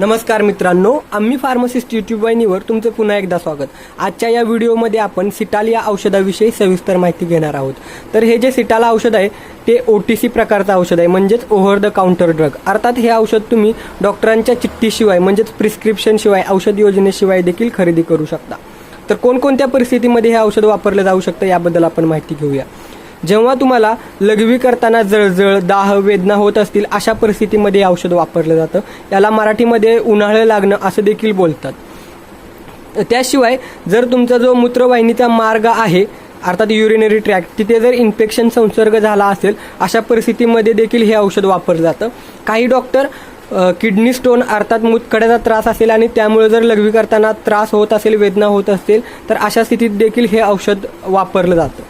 नमस्कार मित्रांनो आम्ही फार्मसिस्ट युट्यूब वाहिनीवर तुमचं पुन्हा एकदा स्वागत. आजच्या या व्हिडिओमध्ये आपण सिटाल या औषधाविषयी सविस्तर माहिती घेणार आहोत. तर हे जे सिटाल औषध आहे ते ओ टी सी प्रकारचं औषध आहे म्हणजेच ओव्हर द काउंटर ड्रग. अर्थात हे औषध तुम्ही डॉक्टरांच्या चिठ्ठीशिवाय म्हणजेच प्रिस्क्रिप्शनशिवाय औषध योजनेशिवाय देखील खरेदी करू शकता. तर कोणकोणत्या परिस्थितीमध्ये हे औषध वापरलं जाऊ शकतं याबद्दल आपण माहिती घेऊया. जेव्हा तुम्हाला लघवी करताना जळजळ दाह वेदना होत असतील अशा परिस्थितीमध्ये औषध वापरलं जातं. याला मराठीमध्ये उन्हाळं लागणं असं देखील बोलतात. त्याशिवाय जर तुमचा जो मूत्रवाहिनीचा मार्ग आहे अर्थात युरिनरी ट्रॅक तिथे जर इन्फेक्शन संसर्ग झाला असेल अशा परिस्थितीमध्ये देखील हे औषध वापरलं जातं. काही डॉक्टर किडनी स्टोन अर्थात मुतखड्याचा त्रास असेल आणि त्यामुळे जर लघवी करताना त्रास होत असेल वेदना होत असतील तर अशा स्थितीत देखील हे औषध वापरलं जातं.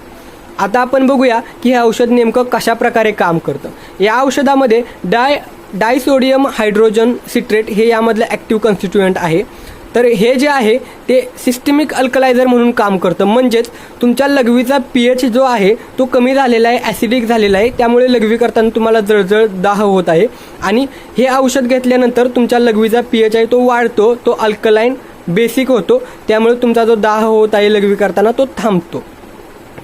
आता आपण बघूया की हे औषध नेमकं कशा प्रकारे काम करतं. या औषधामध्ये डाय डायसोडियम हायड्रोजन सिट्रेट हे यामधलं ॲक्टिव्ह कॉन्स्टिट्युएंट आहे. तर हे जे आहे ते सिस्टमिक अल्कलायझर म्हणून काम करतं. म्हणजेच तुमच्या लघवीचा पी एच जो आहे तो कमी झालेला आहे ॲसिडिक झालेला आहे. त्यामुळे लघवी करताना तुम्हाला जळजळ दाह होत आहे. आणि हे औषध घेतल्यानंतर तुमच्या लघवीचा पी एच आहे तो वाढतो तो अल्कलाईन बेसिक होतो. त्यामुळे तुमचा जो दाह होत आहे लघवी करताना तो थांबतो.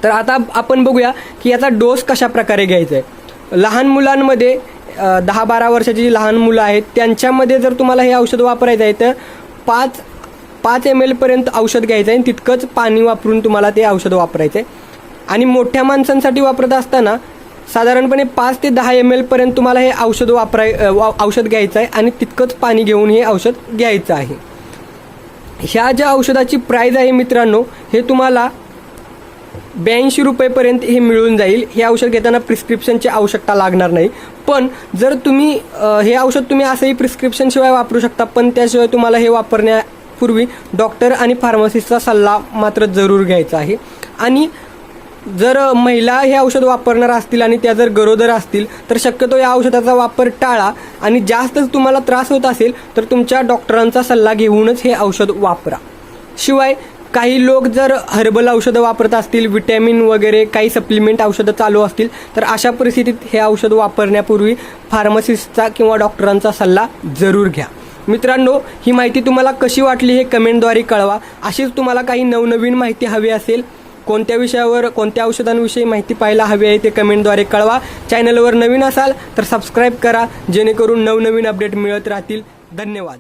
तर आता आपण बघूया की याचा डोस कशा प्रकारे घ्यायचा आहे लहान मुलांमध्ये दहा बारा वर्षाची जी लहान मुलं आहेत त्यांच्यामध्ये जर तुम्हाला हे औषध वापरायचं आहे तर पाच पाच एम एलपर्यंत औषध घ्यायचं आहे आणि तितकंच पाणी वापरून तुम्हाला ते औषध वापरायचं आहे आणि मोठ्या माणसांसाठी वापरत असताना साधारणपणे पाच ते दहा एम एलपर्यंत तुम्हाला हे औषध वापराय वा- औषध घ्यायचं आहे आणि तितकंच पाणी घेऊन हे औषध घ्यायचं आहे. ह्या ज्या औषधाची प्राईज आहे मित्रांनो हे तुम्हाला ब्याऐंशी रुपयेपर्यंत हे मिळून जाईल. हे औषध घेताना प्रिस्क्रिप्शनची आवश्यकता लागणार नाही. पण जर तुम्ही हे औषध तुम्ही असंही प्रिस्क्रिप्शनशिवाय वापरू शकता पण त्याशिवाय तुम्हाला हे वापरण्यापूर्वी डॉक्टर आणि फार्मसिस्टचा सल्ला मात्र जरूर घ्यायचा आहे. आणि जर महिला हे औषध वापरणार असतील आणि त्या जर गरोदर असतील तर शक्यतो या औषधाचा वापर टाळा आणि जास्तच तुम्हाला त्रास होत असेल तर तुमच्या डॉक्टरांचा सल्ला घेऊनच हे औषध वापरा. शिवाय काही लोक जर हर्बल औषधं वापरत असतील विटॅमिन वगैरे काही सप्लिमेंट औषधं चालू असतील तर अशा परिस्थितीत हे औषध वापरण्यापूर्वी फार्मसिस्टचा किंवा डॉक्टरांचा सल्ला जरूर घ्या. मित्रांनो ही माहिती तुम्हाला कशी वाटली हे कमेंटद्वारे कळवा. अशीच तुम्हाला काही नवनवीन माहिती हवी असेल कोणत्या विषयावर कोणत्या औषधांविषयी माहिती पाहायला हवी आहे ते कमेंटद्वारे कळवा. चॅनलवर नवीन असाल तर सबस्क्राईब करा जेणेकरून नवनवीन अपडेट मिळत राहतील. धन्यवाद.